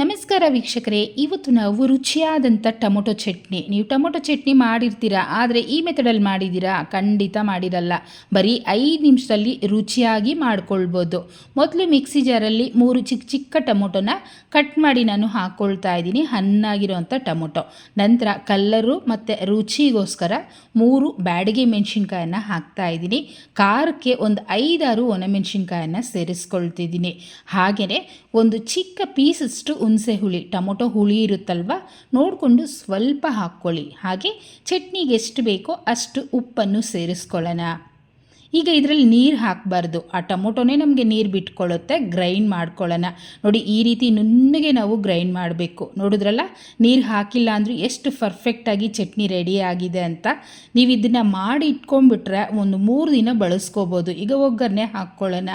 ನಮಸ್ಕಾರ ವೀಕ್ಷಕರೇ, ಇವತ್ತು ನಾವು ರುಚಿಯಾದಂಥ ಟೊಮೊಟೊ ಚಟ್ನಿ. ನೀವು ಟೊಮೊಟೊ ಚಟ್ನಿ ಮಾಡಿರ್ತೀರಾ, ಆದರೆ ಈ ಮೆಥಡಲ್ಲಿ ಮಾಡಿದ್ದೀರಾ? ಖಂಡಿತ ಮಾಡಿರಲ್ಲ. ಬರೀ ಐದು ನಿಮಿಷದಲ್ಲಿ ರುಚಿಯಾಗಿ ಮಾಡ್ಕೊಳ್ಬೋದು. ಮೊದಲು ಮಿಕ್ಸಿ ಜಾರಲ್ಲಿ ಮೂರು ಚಿಕ್ಕ ಚಿಕ್ಕ ಟೊಮೊಟೊನ ಕಟ್ ಮಾಡಿ ನಾನು ಹಾಕ್ಕೊಳ್ತಾ ಇದ್ದೀನಿ, ಹಣ್ಣಾಗಿರೋಂಥ ಟೊಮೊಟೊ. ನಂತರ ಕಲ್ಲರು ಮತ್ತು ರುಚಿಗೋಸ್ಕರ ಮೂರು ಬ್ಯಾಡಿಗೆ ಮೆಣಸಿನ್ಕಾಯನ್ನು ಹಾಕ್ತಾ ಇದ್ದೀನಿ. ಖಾರಕ್ಕೆ ಒಂದು ಐದಾರು ಒಣಮೆಣಸಿನ್ಕಾಯನ್ನು ಸೇರಿಸ್ಕೊಳ್ತಿದ್ದೀನಿ. ಹಾಗೆಯೇ ಒಂದು ಚಿಕ್ಕ ಪೀಸಷ್ಟು ಹುಣಸೆ ಹುಳಿ, ಟೊಮೊಟೊ ಹುಳಿ ಇರುತ್ತಲ್ವ? ನೋಡಿಕೊಂಡು ಸ್ವಲ್ಪ ಹಾಕ್ಕೊಳ್ಳಿ. ಹಾಗೆ ಚಟ್ನಿಗೆ ಎಷ್ಟು ಬೇಕೋ ಅಷ್ಟು ಉಪ್ಪನ್ನು ಸೇರಿಸ್ಕೊಳ್ಳೋಣ. ಈಗ ಇದರಲ್ಲಿ ನೀರು ಹಾಕಬಾರ್ದು. ಆ ಟೊಮೊಟೊನೇ ನಮಗೆ ನೀರು ಬಿಟ್ಕೊಳ್ಳುತ್ತೆ ಗ್ರೈಂಡ್ ಮಾಡ್ಕೊಳ್ಳೋಣ. ನೋಡಿ, ಈ ರೀತಿ ನುಣ್ಣಗೆ ನಾವು ಗ್ರೈಂಡ್ ಮಾಡಬೇಕು. ನೋಡಿದ್ರಲ್ಲ, ನೀರು ಹಾಕಿಲ್ಲ ಅಂದರೂ ಎಷ್ಟು ಪರ್ಫೆಕ್ಟಾಗಿ ಚಟ್ನಿ ರೆಡಿ ಆಗಿದೆ ಅಂತ. ನೀವು ಇದನ್ನು ಮಾಡಿ ಇಟ್ಕೊಂಡ್ಬಿಟ್ರೆ ಒಂದು ಮೂರು ದಿನ ಬಳಸ್ಕೋಬೋದು. ಈಗ ಒಗ್ಗರಣೆ ಹಾಕ್ಕೊಳ್ಳೋಣ.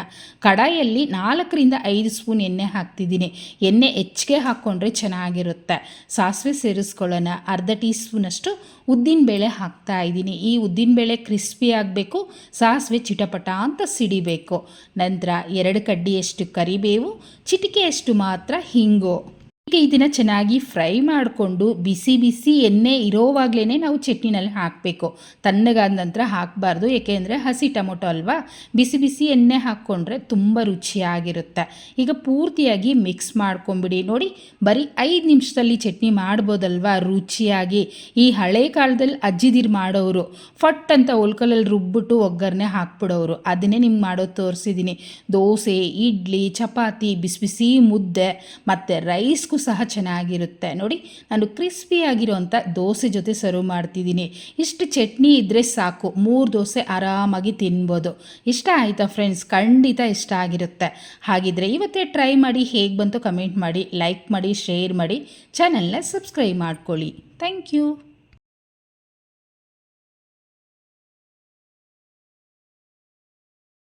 ಕಡಾಯಲ್ಲಿ ನಾಲ್ಕರಿಂದ ಐದು ಸ್ಪೂನ್ ಎಣ್ಣೆ ಹಾಕ್ತಿದ್ದೀನಿ. ಎಣ್ಣೆ ಹೆಚ್ಚಿಗೆ ಹಾಕ್ಕೊಂಡ್ರೆ ಚೆನ್ನಾಗಿರುತ್ತೆ. ಸಾಸಿವೆ ಸೇರಿಸ್ಕೊಳ್ಳೋಣ. ಅರ್ಧ ಟೀ ಸ್ಪೂನಷ್ಟು ಉದ್ದಿನಬೇಳೆ ಹಾಕ್ತಾ ಇದ್ದೀನಿ. ಈ ಉದ್ದಿನಬೇಳೆ ಕ್ರಿಸ್ಪಿ ಆಗಬೇಕು. ಸಾಸಿವೆ ಚಿಟಪಟ ಅಂತ ಸಿಡಿಬೇಕು. ನಂತರ ಎರಡು ಕಡ್ಡಿಯಷ್ಟು ಕರಿಬೇವು ಚಿಟಿಕೆಯಷ್ಟು ಮಾತ್ರ ಹಿಂಗು. ಈಗ ಇದನ್ನು ಚೆನ್ನಾಗಿ ಫ್ರೈ ಮಾಡಿಕೊಂಡು ಬಿಸಿ ಬಿಸಿ ಎಣ್ಣೆ ಇರೋವಾಗಲೇ ನಾವು ಚಟ್ನಿನಲ್ಲಿ ಹಾಕಬೇಕು. ತಣ್ಣಗಾದ ನಂತರ ಹಾಕಬಾರ್ದು, ಏಕೆಂದರೆ ಹಸಿ ಟೊಮೊಟೊ ಅಲ್ವಾ? ಬಿಸಿ ಬಿಸಿ ಎಣ್ಣೆ ಹಾಕ್ಕೊಂಡ್ರೆ ತುಂಬ ರುಚಿಯಾಗಿರುತ್ತೆ. ಈಗ ಪೂರ್ತಿಯಾಗಿ ಮಿಕ್ಸ್ ಮಾಡ್ಕೊಂಬಿಡಿ. ನೋಡಿ, ಬರೀ ಐದು ನಿಮಿಷದಲ್ಲಿ ಚಟ್ನಿ ಮಾಡ್ಬೋದಲ್ವಾ? ರುಚಿಯಾಗಿ. ಈ ಹಳೆ ಕಾಲದಲ್ಲಿ ಅಜ್ಜಿದಿರ್ ಮಾಡೋರು ಫಟ್ ಅಂತ ಒಲ್ಕಲಲ್ಲಿ ರುಬ್ಬಿಟ್ಟು ಒಗ್ಗರಣೆ ಹಾಕ್ಬಿಡೋರು ಅದನ್ನೇ ನಿಮ್ಗೆ ಮಾಡೋದು ತೋರಿಸಿದ್ದೀನಿ ದೋಸೆ, ಇಡ್ಲಿ, ಚಪಾತಿ, ಬಿಸಿ ಬಿಸಿ ಮುದ್ದೆ, ಮತ್ತು ರೈಸ್ಗೂ ಸಹ ಚೆನ್ನಾಗಿರುತ್ತೆ. ನೋಡಿ, ನಾನು ಕ್ರಿಸ್ಪಿಯಾಗಿರೋಂಥ ದೋಸೆ ಜೊತೆ ಸರ್ವ್ ಮಾಡ್ತಿದ್ದೀನಿ. ಇಷ್ಟು ಚಟ್ನಿ ಇದ್ದರೆ ಸಾಕು. ಮೂರು ದೋಸೆ ಆರಾಮಾಗಿ ತಿನ್ಬೋದು. ಇಷ್ಟ ಆಯಿತಾ ಫ್ರೆಂಡ್ಸ್ ಖಂಡಿತ ಇಷ್ಟ ಆಗಿರುತ್ತೆ. ಹಾಗಿದ್ರೆ ಇವತ್ತೇ ಟ್ರೈ ಮಾಡಿ ಹೇಗೆ ಬಂತು ಕಮೆಂಟ್ ಮಾಡಿ ಲೈಕ್ ಮಾಡಿ ಶೇರ್ ಮಾಡಿ ಚಾನಲ್ನ ಸಬ್ಸ್ಕ್ರೈಬ್ ಮಾಡ್ಕೊಳ್ಳಿ. Thank you